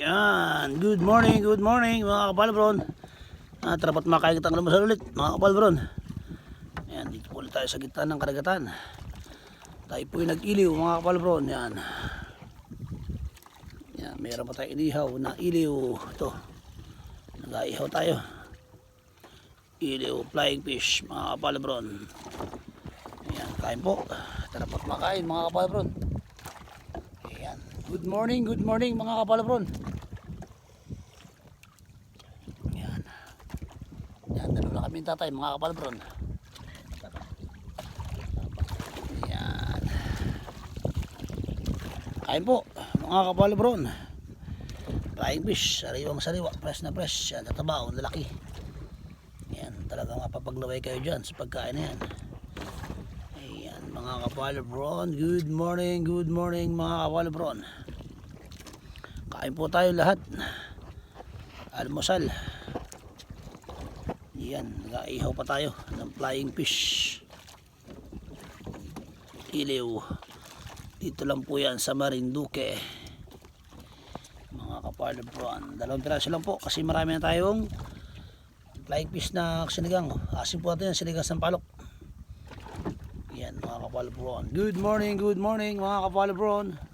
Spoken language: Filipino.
Yan. Good morning, good morning mga kapalbron. Ah, tarapat makain kitang lumasal ulit mga kapalbron. Yan, dito po tayo sa gitna ng karagatan. Tayo po yung nag-iliw mga kapalbron. Yan. Yan, meron pa tayo inihaw na iliw. Ito. Nag-aihaw tayo. Iliw flying fish mga kapalbron. Yan, kain po. Tarapat makain mga kapalbron. Good morning, good morning mga kapalabron. Ayan. Ayan, dalawa na kami ng tatay mga kapalabron. Ayan. Kain po mga kapalabron. Flying fish, sariwang sariwa, fresh na fresh. Yan, tatabaw, lalaki. Yan, talagang mapapaglaway kayo dyan sa pagkain na yan. Ayan, mga kapalabron. Good morning, good morning mga kapalabron. Kain po tayo lahat. Almusal. Yan, nag-aihaw pa tayo ng flying fish. Iliw. Dito lang po yan sa Marinduque. Mga kapalabron. Dalawang piraso lang po kasi marami na tayong flying fish na sinigang. Asin po natin yan, sinigang sa palok. Yan mga kapalabron. Good morning, good morning mga kapalabron.